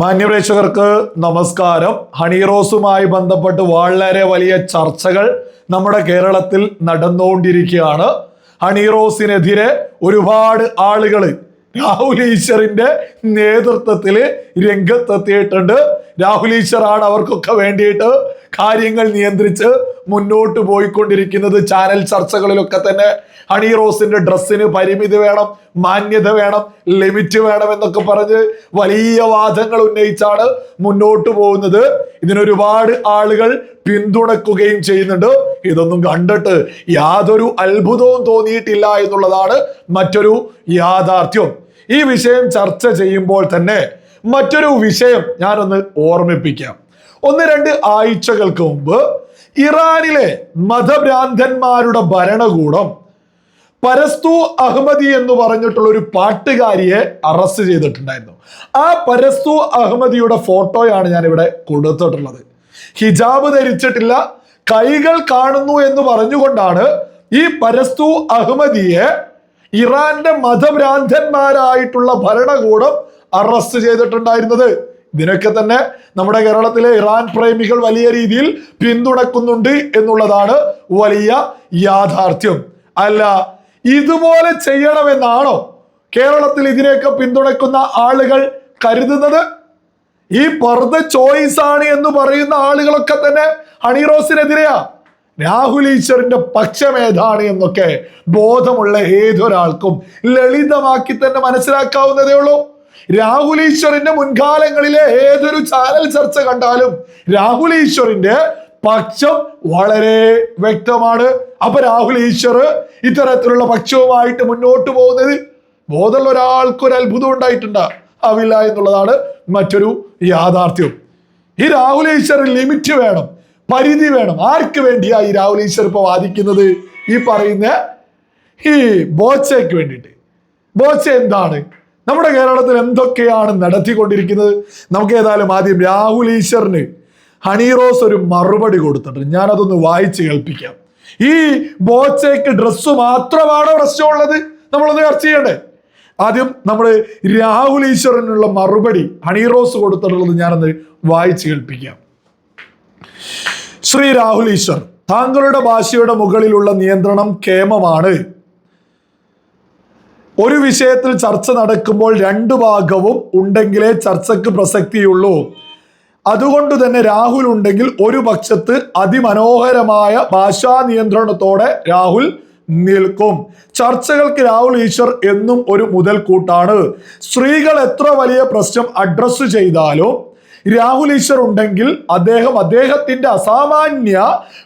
മാന്യപ്രേക്ഷകർക്ക് നമസ്കാരം. ഹണിറോസുമായി ബന്ധപ്പെട്ട് വളരെ വലിയ ചർച്ചകൾ നമ്മുടെ കേരളത്തിൽ നടന്നുകൊണ്ടിരിക്കുകയാണ്. ഹണിറോസിനെതിരെ ഒരുപാട് ആളുകൾ രാഹുൽ ഈശ്വറിന്റെ നേതൃത്വത്തിൽ രംഗത്തെത്തിയിട്ടുണ്ട്. രാഹുൽ ഈശ്വറാണ് അവർക്കൊക്കെ വേണ്ടിയിട്ട് കാര്യങ്ങൾ നിയന്ത്രിച്ച് മുന്നോട്ട് പോയിക്കൊണ്ടിരിക്കുന്നത് ചാനൽ ചർച്ചകളിലൊക്കെ തന്നെ. ഹണി റോസിന്റെ ഡ്രസ്സിന് പരിമിതി വേണം മാന്യത വേണം ലിമിറ്റ് വേണം എന്നൊക്കെ പറഞ്ഞ് വലിയ വാദങ്ങൾ ഉന്നയിച്ചാണ് മുന്നോട്ട് പോകുന്നത്. ഇതിനൊരുപാട് ആളുകൾ പിന്തുണക്കുകയും ചെയ്യുന്നുണ്ട്. ഇതൊന്നും കണ്ടിട്ട് യാതൊരു അത്ഭുതവും തോന്നിയിട്ടില്ല എന്നുള്ളതാണ് മറ്റൊരു യാഥാർത്ഥ്യം. ഈ വിഷയം ചർച്ച ചെയ്യുമ്പോൾ തന്നെ മറ്റൊരു വിഷയം ഞാനൊന്ന് ഓർമ്മിപ്പിക്കാം. ഒന്ന് രണ്ട് ആഴ്ചകൾക്ക് മുമ്പ് ഇറാനിലെ മതഭ്രാന്തന്മാരുടെ ഭരണകൂടം പരസ്തു അഹമ്മദി എന്ന് പറഞ്ഞിട്ടുള്ള ഒരു പാട്ടുകാരിയെ അറസ്റ്റ് ചെയ്തിട്ടുണ്ടായിരുന്നു. ആ പരസ്തു അഹമ്മദിയുടെ ഫോട്ടോയാണ് ഞാൻ ഇവിടെ കൊടുത്തിട്ടുള്ളത്. ഹിജാബ് ധരിച്ചിട്ടില്ല കൈകൾ കാണുന്നു എന്ന് പറഞ്ഞുകൊണ്ടാണ് ഈ പരസ്തു അഹമ്മദിയെ ഇറാന്റെ മതഭ്രാന്തന്മാരായിട്ടുള്ള ഭരണകൂടം അറസ്റ്റ് ചെയ്തിട്ടുണ്ടായിരുന്നത്. ഇതിനൊക്കെ തന്നെ നമ്മുടെ കേരളത്തിലെ ഇറാൻ പ്രേമികൾ വലിയ രീതിയിൽ പിന്തുണക്കുന്നുണ്ട് എന്നുള്ളതാണ് വലിയ യാഥാർത്ഥ്യം. അല്ല ഇതുപോലെ ചെയ്യണമെന്നാണോ കേരളത്തിൽ ഇതിനെയൊക്കെ പിന്തുണക്കുന്ന ആളുകൾ കരുതുന്നത്? ഈ പർദ്ദ ചോയ്സ് ആണ് എന്ന് പറയുന്ന ആളുകളൊക്കെ തന്നെ ഹണിറോസിനെതിരെയാ രാഹുൽ ഈശ്വറിന്റെ പക്ഷം എന്നൊക്കെ ബോധമുള്ള ഏതൊരാൾക്കും ലളിതമാക്കി തന്നെ മനസ്സിലാക്കാവുന്നതേ ഉള്ളൂ. രാഹുൽ ഈശ്വറിന്റെ മുൻകാലങ്ങളിലെ ഏതൊരു ചാനൽ ചർച്ച കണ്ടാലും രാഹുൽ ഈശ്വറിന്റെ പക്ഷം വളരെ വ്യക്തമാണ്. അപ്പൊ രാഹുൽ ഈശ്വർ ഇത്തരത്തിലുള്ള പക്ഷവുമായിട്ട് മുന്നോട്ട് പോകുന്നത് ബോധമുള്ള ഒരാൾക്ക് ഒരു അത്ഭുതം ഉണ്ടായിട്ടുണ്ട്. ആവില്ല എന്നുള്ളതാണ് മറ്റൊരു യാഥാർത്ഥ്യം. ഈ രാഹുൽ ഈശ്വർ ലിമിറ്റ് വേണം പരിധി വേണം. ആർക്ക് വേണ്ടിയാ ഈ രാഹുൽ ഈശ്വർ ഇപ്പൊ വാദിക്കുന്നത്? ഈ പറയുന്ന ഈ ബോച്ചയ്ക്ക് വേണ്ടിയിട്ട്. ബോച്ച എന്താണ്? നമ്മുടെ കേരളത്തിൽ എന്തൊക്കെയാണ് നടത്തിക്കൊണ്ടിരിക്കുന്നത്? നമുക്ക് ഏതായാലും ആദ്യം രാഹുൽ ഈശ്വറിന് ഹണീറോസ് ഒരു മറുപടി കൊടുത്തിട്ടുണ്ട്. ഞാനതൊന്ന് വായിച്ച് കേൾപ്പിക്കാം. ഈ ബോച്ചയ്ക്ക് ഡ്രസ്സ് മാത്രമാണ് പ്രശ്നമുള്ളത് നമ്മളൊന്ന് ചർച്ച ചെയ്യണ്ടേ? ആദ്യം നമ്മൾ രാഹുൽ ഈശ്വറിനുള്ള മറുപടി ഹണീറോസ് കൊടുത്തിട്ടുള്ളത് ഞാനൊന്ന് വായിച്ച് കേൾപ്പിക്കാം. ശ്രീ രാഹുൽ ഈശ്വർ താങ്കളുടെ ഭാഷയുടെ മുകളിലുള്ള നിയന്ത്രണം കേമമാണ് ഒരു വിഷയത്തിൽ ചർച്ച നടക്കുമ്പോൾ രണ്ടു ഭാഗവും ഉണ്ടെങ്കിലേ ചർച്ചയ്ക്ക് പ്രസക്തിയുള്ളൂ. അതുകൊണ്ട് തന്നെ രാഹുൽ ഉണ്ടെങ്കിൽ ഒരു പക്ഷത്ത് അതിമനോഹരമായ ഭാഷാ നിയന്ത്രണത്തോടെ രാഹുൽ നിൽക്കും. ചർച്ചകൾക്ക് രാഹുൽ ഈശ്വർ എന്നും ഒരു മുതൽക്കൂട്ടാണ്. സ്ത്രീകൾ എത്ര വലിയ പ്രശ്നം അഡ്രസ്സ് ചെയ്താലും രാഹുൽ ഈശ്വർ ഉണ്ടെങ്കിൽ അദ്ദേഹം അദ്ദേഹത്തിന്റെ അസാമാന്യ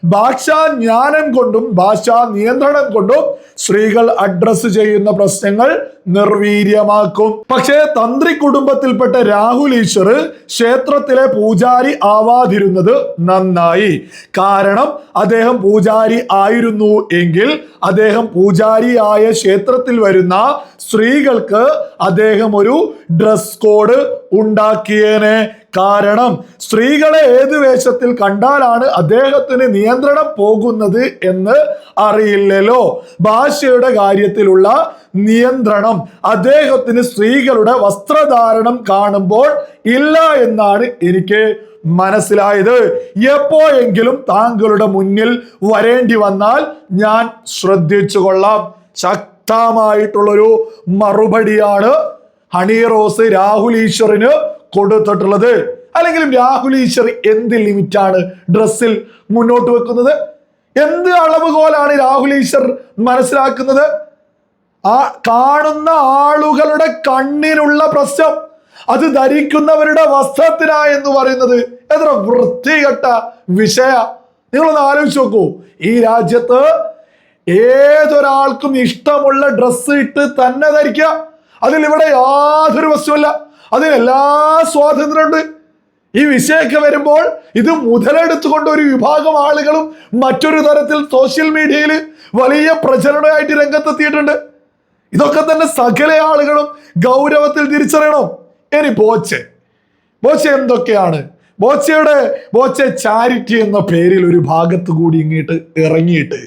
ഭാഷാ ജ്ഞാനം കൊണ്ടും ഭാഷാ നിയന്ത്രണം കൊണ്ടും സ്ത്രീകൾ അഡ്രസ്സ് ചെയ്യുന്ന പ്രശ്നങ്ങൾ നിർവീര്യമാക്കും. പക്ഷേ തന്ത്രി കുടുംബത്തിൽപ്പെട്ട രാഹുൽ ഈശ്വർ ക്ഷേത്രത്തിലെ പൂജാരി ആവാതിരുന്നത് നന്നായി. കാരണം അദ്ദേഹം പൂജാരി ആയിരുന്നു എങ്കിൽ അദ്ദേഹം പൂജാരിയായ ക്ഷേത്രത്തിൽ വരുന്ന സ്ത്രീകൾക്ക് അദ്ദേഹം ഒരു ഡ്രസ് കോഡ് ഉണ്ടാക്കിയേനെ. കാരണം സ്ത്രീകളെ ഏത് വേഷത്തിൽ കണ്ടാലാണ് അദ്ദേഹത്തിന് നിയന്ത്രണം പോകുന്നത് എന്ന് അറിയില്ലല്ലോ. ഭാഷയുടെ കാര്യത്തിലുള്ള നിയന്ത്രണം. അദ്ദേഹത്തിന് സ്ത്രീകളുടെ വസ്ത്രധാരണം കാണുമ്പോൾ ഇല്ല എന്നാണ് എനിക്ക് മനസ്സിലായത്. എപ്പോഴെങ്കിലും താങ്കളുടെ മുന്നിൽ വരേണ്ടി വന്നാൽ ഞാൻ ശ്രദ്ധിച്ചു കൊള്ളാം. ശക്തമായിട്ടുള്ളൊരു മറുപടിയാണ് ഹണി റോസ് രാഹുൽ ഈശ്വറിന് കൊടുത്തിട്ടുള്ളത്. അല്ലെങ്കിലും രാഹുൽ ഈശ്വർ എന്ത് ലിമിറ്റാണ് ഡ്രസ്സിൽ മുന്നോട്ട് വെക്കുന്നത്? എന്ത് അളവുകോലാണ് രാഹുൽ ഈശ്വർ മനസ്സിലാക്കുന്നത്? ആ കാണുന്ന ആളുകളുടെ കണ്ണിനുള്ള പ്രശ്നം അത് ധരിക്കുന്നവരുടെ വസ്ത്രത്തിനാ എന്ന് പറയുന്നത് എത്ര വൃത്തികെട്ട വിഷയ. നിങ്ങളൊന്ന് ആലോചിച്ച് നോക്കൂ. ഈ രാജ്യത്ത് ഏതൊരാൾക്കും ഇഷ്ടമുള്ള ഡ്രസ്സ് ഇട്ട് തന്നെ ധരിക്കുക. അതിൽ ഇവിടെ യാതൊരു വസ്തുവല്ല അതിന് എല്ലാ സ്വാതന്ത്ര്യമുണ്ട്. ഈ വിഷയമൊക്കെ വരുമ്പോൾ ഇത് മുതലെടുത്തുകൊണ്ട് ഒരു വിഭാഗം ആളുകളും മറ്റൊരു തരത്തിൽ സോഷ്യൽ മീഡിയയിൽ വലിയ പ്രചരണമായിട്ട് രംഗത്തെത്തിയിട്ടുണ്ട്. ഇതൊക്കെ തന്നെ സകല ആളുകളും ഗൗരവത്തിൽ തിരിച്ചറിയണം. ഇനി ബോച്ചെ. ബോച്ച എന്തൊക്കെയാണ്? ബോച്ചയുടെ ബോച്ച ചാരിറ്റി എന്ന പേരിൽ ഒരു ഭാഗത്ത് കൂടി ഇങ്ങോട്ട് ഇറങ്ങിയിട്ട്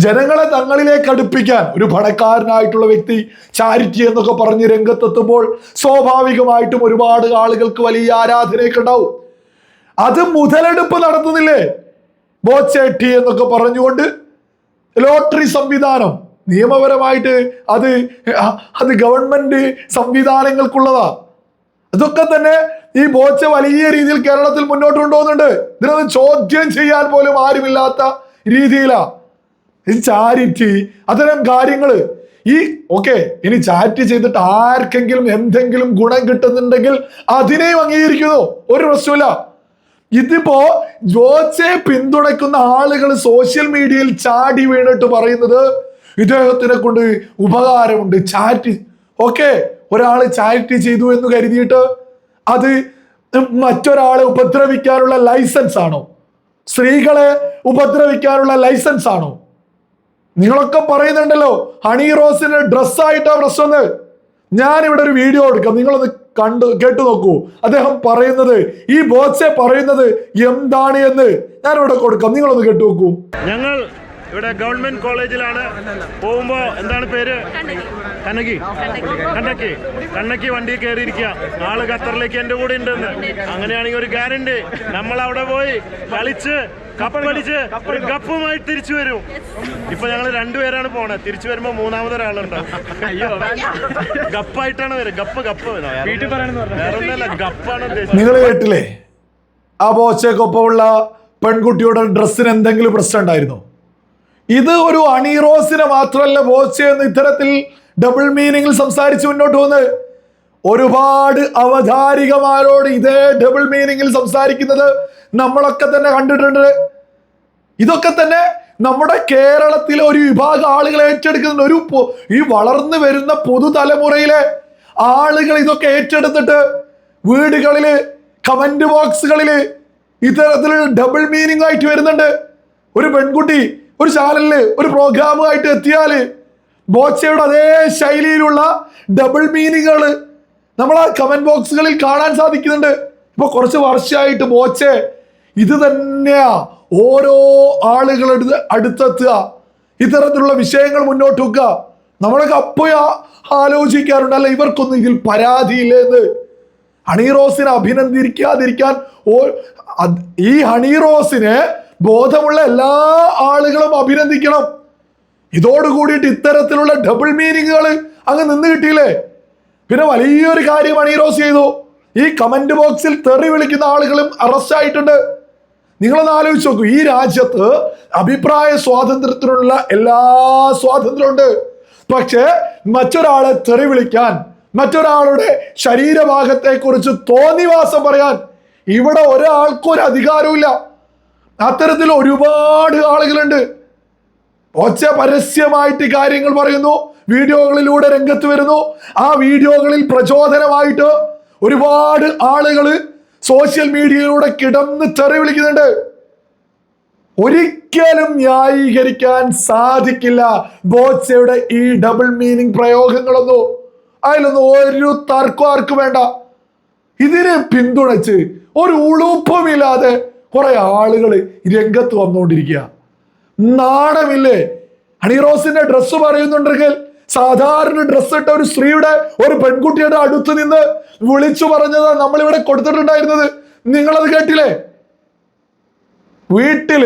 ജനങ്ങളെ തങ്ങളിലേക്ക് അടുപ്പിക്കാൻ ഒരു പണക്കാരനായിട്ടുള്ള വ്യക്തി ചാരിറ്റി എന്നൊക്കെ പറഞ്ഞ് രംഗത്തെത്തുമ്പോൾ സ്വാഭാവികമായിട്ടും ഒരുപാട് ആളുകൾക്ക് വലിയ ആരാധനയൊക്കെ ഉണ്ടാവും. അത് മുതലെടുപ്പ് നടത്തുന്നില്ലേ? ബോച്ചേട്ടി എന്നൊക്കെ പറഞ്ഞുകൊണ്ട് ലോട്ടറി സംവിധാനം നിയമപരമായിട്ട് അത് അത് ഗവൺമെന്റ് സംവിധാനങ്ങൾക്കുള്ളതാ. അതൊക്കെ തന്നെ ഈ ബോച്ച വലിയ രീതിയിൽ കേരളത്തിൽ മുന്നോട്ട് കൊണ്ടുപോകുന്നുണ്ട്. ഇതിനൊന്നും ചോദ്യം ചെയ്യാൻ പോലും ആരുമില്ലാത്ത രീതിയിലാ. ചാരിറ്റി അത്തരം കാര്യങ്ങൾ ഈ ഓക്കെ ഇനി ചാറ്റ് ചെയ്തിട്ട് ആർക്കെങ്കിലും എന്തെങ്കിലും ഗുണം കിട്ടുന്നുണ്ടെങ്കിൽ അതിനെയും അംഗീകരിക്കുന്നു. ഒരു പ്രശ്നമില്ല ഇതിപ്പോ ജോച്ചെ പിന്തുണയ്ക്കുന്ന ആളുകൾ സോഷ്യൽ മീഡിയയിൽ ചാടി വീണിട്ട് പറയുന്നത് ഇദ്ദേഹത്തിനെ കൊണ്ട് ഉപകാരമുണ്ട്. ചാരിറ്റി ഓക്കെ ഒരാൾ ചാരിറ്റി ചെയ്തു എന്ന് കരുതിയിട്ട് അത് മറ്റൊരാളെ ഉപദ്രവിക്കാനുള്ള ലൈസൻസ് ആണോ? സ്ത്രീകളെ ഉപദ്രവിക്കാനുള്ള ലൈസൻസ് ആണോ? നിങ്ങളൊക്കെ പറയുന്നുണ്ടല്ലോ ഹണി റോസിന്റെ ഡ്രസ്സായിട്ടാ പ്രശ്നം ഞാൻ ഇവിടെ ഒരു വീഡിയോ എടുക്കാം. നിങ്ങളൊന്ന് കണ്ടു കേട്ടു നോക്കൂ. അദ്ദേഹം പറയുന്നത് ഈ ബോച്ചെ പറയുന്നത് എന്താണ് എന്ന് ഞാൻ ഇവിടെ കൊടുക്കാം. നിങ്ങളൊന്ന് കേട്ടു നോക്കൂ. ഞങ്ങൾ ഇവിടെ ഗവൺമെന്റ് കോളേജിലാണ് പോകുമ്പോ എന്താണ് പേര്? കണ്ണകി കണ്ണക്കി കണ്ണക്കി വണ്ടി കയറിയിരിക്കുക. ആൾ ഖത്തറിലേക്ക് എന്റെ കൂടെ ഉണ്ടെന്ന്. അങ്ങനെയാണെങ്കിൽ ഒരു ഗ്യാരണ്ടി നമ്മൾ അവിടെ പോയി കളിച്ച് കപ്പടിച്ച് ഒരു കപ്പുമായി തിരിച്ചു വരും. ഇപ്പൊ ഞങ്ങൾ രണ്ടുപേരാണ് പോണത് തിരിച്ചു വരുമ്പോ മൂന്നാമത് ഒരാളുണ്ട് ഗപ്പായിട്ടാണ് വരും. ഗപ്പ് ഗപ്പ്. വേറൊന്നല്ല ഗപ്പാണ് നിങ്ങൾ കേട്ടില്ലേ? ആ ബോച്ചയ്ക്കൊപ്പമുള്ള പെൺകുട്ടിയുടെ ഡ്രസ്സിന് എന്തെങ്കിലും പ്രശ്നം ഉണ്ടായിരുന്നോ? ഇത് ഒരു അണീറോസിനെ മാത്രമല്ല ബോച്ച എന്ന് ഇത്തരത്തിൽ ഡബിൾ മീനിങ്ങിൽ സംസാരിച്ച് മുന്നോട്ട് പോകുന്നത്. ഒരുപാട് അവതാരികമാരോട് ഇതേ ഡബിൾ മീനിങ്ങിൽ സംസാരിക്കുന്നത് നമ്മളൊക്കെ തന്നെ കണ്ടിട്ടുണ്ട്. ഇതൊക്കെ തന്നെ നമ്മുടെ കേരളത്തിലെ ഒരു വിഭാഗം ആളുകൾ ഏറ്റെടുക്കുന്നുണ്ട്. ഒരു ഈ വളർന്നു വരുന്ന പുതുതലമുറയിലെ ആളുകൾ ഇതൊക്കെ ഏറ്റെടുത്തിട്ട് വീടുകളിൽ കമന്റ് ബോക്സുകളിൽ ഇത്തരത്തിൽ ഡബിൾ മീനിങ് ആയിട്ട് വരുന്നുണ്ട്. ഒരു പെൺകുട്ടി ഒരു ചാനലിൽ ഒരു പ്രോഗ്രാമുമായിട്ട് എത്തിയാൽ ബോച്ചയുടെ അതേ ശൈലിയിലുള്ള ഡബിൾ മീനിങ്ങുകൾ നമ്മൾ ആ കമന്റ് ബോക്സുകളിൽ കാണാൻ സാധിക്കുന്നുണ്ട്. ഇപ്പൊ കുറച്ച് വർഷമായിട്ട് ബോച്ചെ ഇത് തന്നെയാ ഓരോ ആളുകളുടെ അടുത്തെത്തുക. ഇത്തരത്തിലുള്ള വിഷയങ്ങൾ മുന്നോട്ട് വെക്കുക. നമ്മളൊക്കെ അപ്പോഴാ ആലോചിക്കാറുണ്ട് അല്ല ഇവർക്കൊന്നും ഇതിൽ പരാതിയില്ല എന്ന്? ഹണീറോസിനെ അഭിനന്ദിക്കാതിരിക്കാൻ ഓ ഈ ഹണീറോസിനെ ബോധമുള്ള എല്ലാ ആളുകളും അഭിനന്ദിക്കണം. ഇതോട് കൂടിയിട്ട് ഇത്തരത്തിലുള്ള ഡബിൾ മീനിങ്ങുകൾ അങ്ങ് നിന്ന് കിട്ടിയില്ലേ? പിന്നെ വലിയൊരു കാര്യം ഹണിറോസ് ചെയ്തു. ഈ കമന്റ് ബോക്സിൽ തെറി വിളിക്കുന്ന ആളുകളും അറസ്റ്റ് ആയിട്ടുണ്ട്. നിങ്ങളൊന്ന് ആലോചിച്ച് നോക്കൂ. ഈ രാജ്യത്ത് അഭിപ്രായ സ്വാതന്ത്ര്യത്തിനുള്ള എല്ലാ സ്വാതന്ത്ര്യമുണ്ട്. പക്ഷേ മറ്റൊരാളെ തെറി വിളിക്കാൻ മറ്റൊരാളുടെ ശരീരഭാഗത്തെ കുറിച്ച് തോന്നിവാസം പറയാൻ ഇവിടെ ഒരാൾക്കൊരു ഒരു അധികാരമില്ല അത്തരത്തിൽ ഒരുപാട് ആളുകളുണ്ട്. ഒച്ച പരസ്യമായിട്ട് കാര്യങ്ങൾ പറയുന്നു വീഡിയോകളിലൂടെ രംഗത്ത് വരുന്നു. ആ വീഡിയോകളിൽ പ്രചോദനമായിട്ട് ഒരുപാട് ആളുകൾ സോഷ്യൽ മീഡിയയിലൂടെ കിടന്ന് തെറി വിളിക്കുന്നുണ്ട്. ഒരിക്കലും ന്യായീകരിക്കാൻ സാധിക്കില്ല. ബോച്ചയുടെ ഈ ഡബിൾ മീനിങ് പ്രയോഗങ്ങളൊന്നും? അതിലൊന്നും ഒരു തർക്കം ആർക്കും വേണ്ട. ഇതിനെ പിന്തുണച്ച് ഒരു ഉളുപ്പമില്ലാതെ കുറെ ആളുകൾ രംഗത്ത് വന്നുകൊണ്ടിരിക്കുക. നാണമില്ലേ? ഹണിറോസിന്റെ ഡ്രസ്സ് പറയുന്നുണ്ടെങ്കിൽ സാധാരണ ഡ്രസ്സ് ഇട്ട ഒരു സ്ത്രീയുടെ ഒരു പെൺകുട്ടിയുടെ അടുത്ത് നിന്ന് വിളിച്ചു പറഞ്ഞത് നമ്മൾ ഇവിടെ കൊടുത്തിട്ടുണ്ടായിരുന്നത്. നിങ്ങളത് കേട്ടില്ലേ? വീട്ടിൽ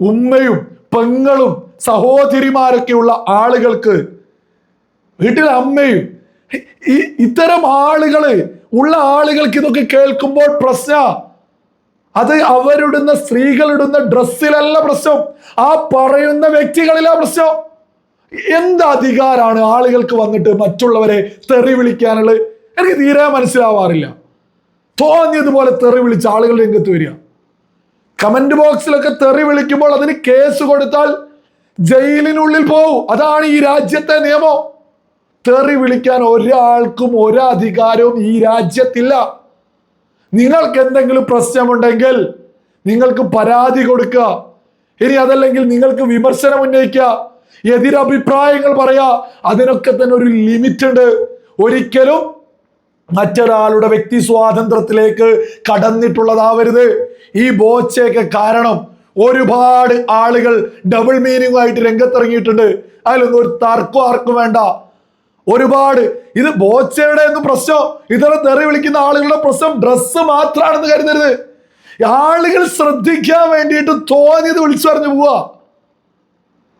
ഉമ്മയും പെങ്ങളും സഹോദരിമാരൊക്കെയുള്ള ആളുകൾക്ക് വീട്ടിലെ അമ്മയും ഈ ഇത്തരം ആളുകൾ ഉള്ള ആളുകൾക്ക് ഇതൊക്കെ കേൾക്കുമ്പോൾ പ്രശ്ന. അത് അവരിടുന്ന സ്ത്രീകളിടുന്ന ഡ്രസ്സിലല്ല പ്രശ്നം. ആ പറയുന്ന വ്യക്തികളിലാ പ്രശ്നം. എന്ത് അധികാരാണ് ആളുകൾക്ക് വന്നിട്ട് മറ്റുള്ളവരെ തെറി വിളിക്കാനുള്ളത്? എനിക്ക് തീരെ മനസ്സിലാവാറില്ല. തോന്നിയതുപോലെ തെറി വിളിച്ച ആളുകൾ രംഗത്ത് വരിക. കമന്റ് ബോക്സിലൊക്കെ തെറി വിളിക്കുമ്പോൾ അതിന് കേസ് കൊടുത്താൽ ജയിലിനുള്ളിൽ പോവും. അതാണ് ഈ രാജ്യത്തെ നിയമം. തെറി വിളിക്കാൻ ഒരാൾക്കും ഒരധികാരവും ഈ രാജ്യത്തില്ല. നിങ്ങൾക്ക് എന്തെങ്കിലും പ്രശ്നമുണ്ടെങ്കിൽ നിങ്ങൾക്ക് പരാതി കൊടുക്കുക. ഇനി അതല്ലെങ്കിൽ നിങ്ങൾക്ക് വിമർശനം ഉന്നയിക്കുക. എതിരഭിപ്രായങ്ങൾ പറയാ അതിനൊക്കെ തന്നെ ഒരു ലിമിറ്റ് ഉണ്ട്. ഒരിക്കലും മറ്റൊരാളുടെ വ്യക്തി സ്വാതന്ത്ര്യത്തിലേക്ക് കടന്നിട്ടുള്ളതാവരുത്. ഈ ബോച്ചയൊക്കെ കാരണം ഒരുപാട് ആളുകൾ ഡബിൾ മീനിങ് ആയിട്ട് രംഗത്തിറങ്ങിയിട്ടുണ്ട്. അതിലൊന്നും ഒരു തർക്കം ആർക്കും വേണ്ട. ഒരുപാട് ഇത് ബോച്ചയുടെ ഒന്നും പ്രശ്നം ഇത്തരം തെറി വിളിക്കുന്ന ആളുകളുടെ പ്രശ്നം ഡ്രസ്സ് മാത്രമാണെന്ന് കരുതരുത്. ആളുകൾ ശ്രദ്ധിക്കാൻ വേണ്ടിയിട്ട് തോന്നിയത് വിളിച്ചു പറഞ്ഞു പോവാ.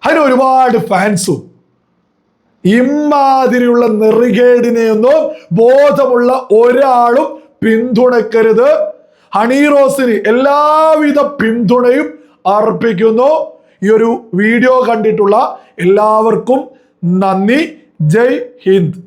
അതിന് ഒരുപാട് ഫാൻസും ഇമാതിരിയുള്ള നെറികേടിനെയൊന്നും ബോധമുള്ള ഒരാളും പിന്തുണക്കരുത് ഹണീറോസിന് എല്ലാവിധ പിന്തുണയും അർപ്പിക്കുന്നു. ഈ ഒരു വീഡിയോ കണ്ടിട്ടുള്ള എല്ലാവർക്കും നന്ദി. ജയ് ഹിന്ദ്.